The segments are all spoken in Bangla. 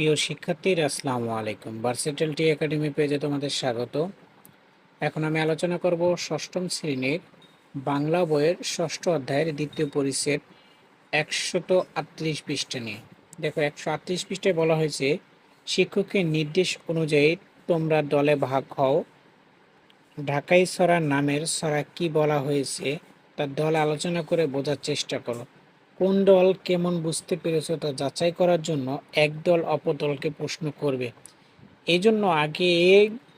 প্রিয় শিক্ষার্থীরা, আসসালামু আলাইকুম। ভার্সিটাল টি একাডেমি পেজে তোমাদের স্বাগত। এখন আমি আলোচনা করব ষষ্ঠম শ্রেণির বাংলা বইয়ের ষষ্ঠ অধ্যায়ের দ্বিতীয় পরিচ্ছেদ একশত আটত্রিশ পৃষ্ঠা নিয়ে। দেখো একশো আটত্রিশ পৃষ্ঠায় বলা হয়েছে, শিক্ষকের নির্দেশ অনুযায়ী তোমরা দলে ভাগ হও। ঢাকাই সরা নামের সরা কি বলা হয়েছে তার দল আলোচনা করে বোঝার চেষ্টা করো। কোন দল কেমন বুঝতে পেরেছ তা যাচাই করার জন্য এক দল অপর দলকে প্রশ্ন করবে। এই জন্য আগে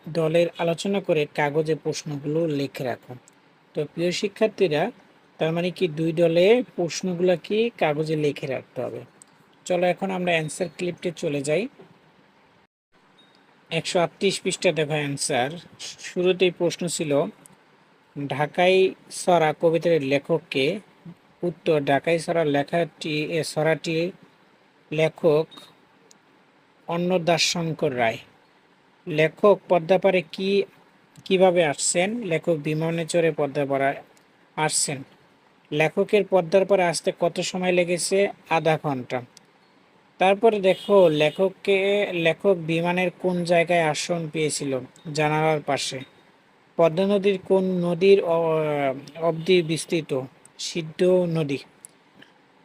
দলের আলোচনা করে কাগজে প্রশ্নগুলো লিখে রাখো। তো প্রিয় শিক্ষার্থীরা, তার মানে কি দুই দলে প্রশ্নগুলো কি কাগজে লিখে রাখতে হবে? চলো এখন আমরা অ্যান্সার ক্লিপটে চলে যাই। একশো আটত্রিশ পৃষ্ঠা দেখো অ্যান্সার শুরুতেই প্রশ্ন ছিল ঢাকাই সরা কবিতার লেখককে উত্তর ঢাকাই সরা লেখাটি, এ সরাটি লেখক অন্নদাসশঙ্কর রায়। লেখক পদ্মাপাড়ে কি, কীভাবে আসছেন? লেখক বিমানে চড়ে পদ্মাপাড়ায় আসছেন। লেখকের পদ্মার পরে আসতে কত সময় লেগেছে? আধা ঘণ্টা। তারপরে দেখো, লেখককে, লেখক বিমানের কোন জায়গায় আসন পেয়েছিল? জানালার পাশে। পদ্মা নদীর কোন নদীর অবধি বিস্তৃত? সিদ্ধ নদী।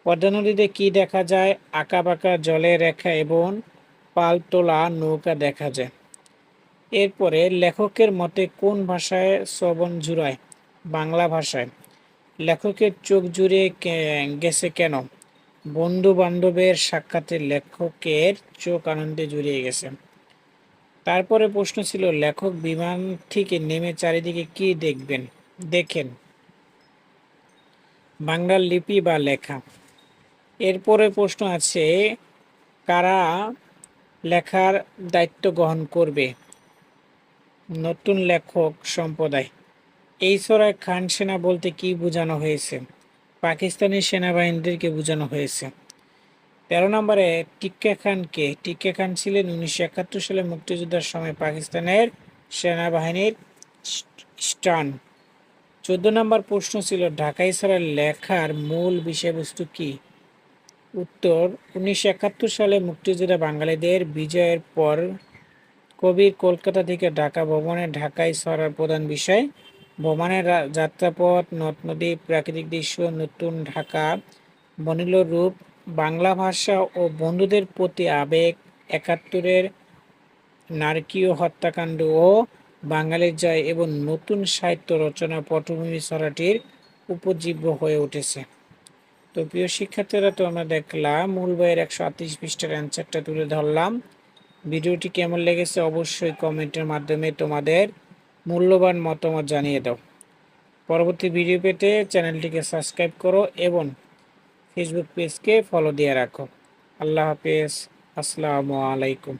পদ্মা নদীতে কি দেখা যায়? আঁকা বাঁকা জলের রেখা এবং পালতোলা নৌকা দেখা যায়। এরপরে লেখকের মতে কোন ভাষায় শ্রবণ জুড়ায় বাংলা ভাষায়। লেখকের চোখ জুড়ে গেছে কেন? বন্ধু বান্ধবের সাক্ষাতে লেখকের চোখ আনন্দে জুড়িয়ে গেছে। তারপরে প্রশ্ন ছিল, লেখক বিমান থেকে নেমে চারিদিকে কি দেখবেন? দেখেন। বাংলার লিপি বা লেখা। এরপরে প্রশ্ন আছে, কারা লেখার দায়িত্ব গ্রহণ করবে? নতুন লেখক সম্প্রদায়। এই সরায় খান সেনা বলতে কি বোঝানো হয়েছে? পাকিস্তানি সেনাবাহিনীদেরকে বোঝানো হয়েছে। তেরো নম্বরে, টিক্কা খানকে। টিক্কা খান ছিলেন উনিশশো একাত্তর সালে মুক্তিযুদ্ধের সময় পাকিস্তানের সেনাবাহিনীর স্টান। চোদ্দ নম্বর প্রশ্ন ছিল ঢাকাই ছাড়া লেখার মূল বিষয়বস্তু কি? উত্তর, উনিশশো একাত্তর সালে মুক্তিযোদ্ধা বাঙালিদের বিজয়ের পর কবির কলকাতা থেকে ঢাকা ভ্রমণে ঢাকায় সরার প্রধান বিষয়, ভ্রমণের যাত্রাপথ, নদ নদী, প্রাকৃতিক দৃশ্য, নতুন ঢাকা বনিল রূপ, বাংলা ভাষা ও বন্ধুদের প্রতি আবেগ, একাত্তরের নারকীয় হত্যাকাণ্ড ও বাঙালির জয় এবং নতুন সাহিত্য রচনা পটভূমি ছড়াটির উপজীব্য হয়ে উঠেছে। তো প্রিয় শিক্ষার্থীরা তো আমরা দেখলাম মূল বইয়ের একশো আটত্রিশ পৃষ্ঠার অ্যান্সারটা তুলে ধরলাম। ভিডিওটি কেমন লেগেছে অবশ্যই কমেন্টের মাধ্যমে তোমাদের মূল্যবান মতামত জানিয়ে দাও। পরবর্তী ভিডিও পেতে চ্যানেলটিকে সাবস্ক্রাইব করো এবং ফেসবুক পেজকে ফলো দিয়ে রাখো। আল্লাহ হাফেজ। আসসালামু আলাইকুম।